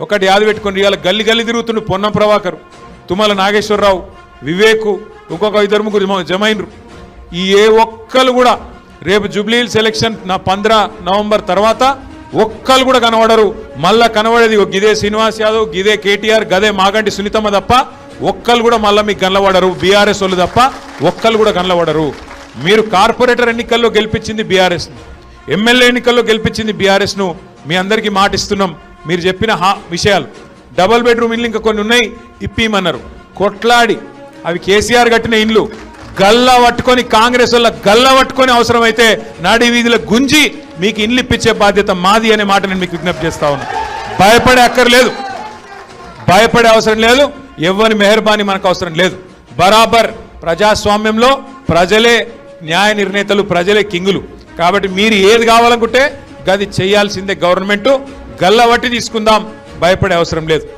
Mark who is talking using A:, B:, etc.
A: ఒకటి యాద పెట్టుకుని ఇవాళ గల్లి గల్లి తిరుగుతుండు పొన్నం ప్రభాకర్ తుమ్మల నాగేశ్వరరావు వివేకు ఇంకొక ఇద్దరు ముగ్గురు జమ- జమైనరు ఈ ఏ ఒక్కరు కూడా రేపు జూబ్లీహిల్స్ ఎలక్షన్ నా పంద్ర నవంబర్ తర్వాత ఒక్కరు కూడా కనబడరు. మళ్ళా కనబడేది గిదే శ్రీనివాస్ యాదవ్ గిదే కేటీఆర్ గదే మాగంటి సునీతమ్మ తప్ప ఒక్కరు కూడా మళ్ళీ మీకు కనబడరు బీఆర్ఎస్ వాళ్ళు తప్ప ఒక్కరు కూడా కనబడరు మీరు కార్పొరేటర్ ఎన్నికల్లో గెలిపించింది బీఆర్ఎస్ ఎమ్మెల్యే ఎన్నికల్లో గెలిపించింది బీఆర్ఎస్ను మీ అందరికీ మాటిస్తున్నాం. మీరు చెప్పిన హా విషయాలు. డబల్ బెడ్రూమ్ ఇల్లు ఇంకా కొన్ని ఉన్నాయి ఇప్పిమన్నారు కొట్లాడి అవి కేసీఆర్ కట్టిన ఇండ్లు. గల్లా పట్టుకొని కాంగ్రెస్ వల్ల గల్లా పట్టుకొని అవసరమైతే నాడి వీధిలో గుంజి మీకు ఇండ్లు ఇప్పించే బాధ్యత మాది అనే మాట నేను మీకు విజ్ఞప్తి చేస్తా ఉన్నా. భయపడే అక్కర్లేదు. భయపడే అవసరం లేదు. ఎవరి మెహర్బానీ మనకు అవసరం లేదు. బరాబర్ ప్రజాస్వామ్యంలో ప్రజలే న్యాయ నిర్ణేతలు ప్రజలే కింగులు. కాబట్టి మీరు ఏది కావాలనుకుంటే గది చేయాల్సిందే గవర్నమెంట్. గల్లవట్టి తీసుకుందాం. భయపడే అవసరం లేదు.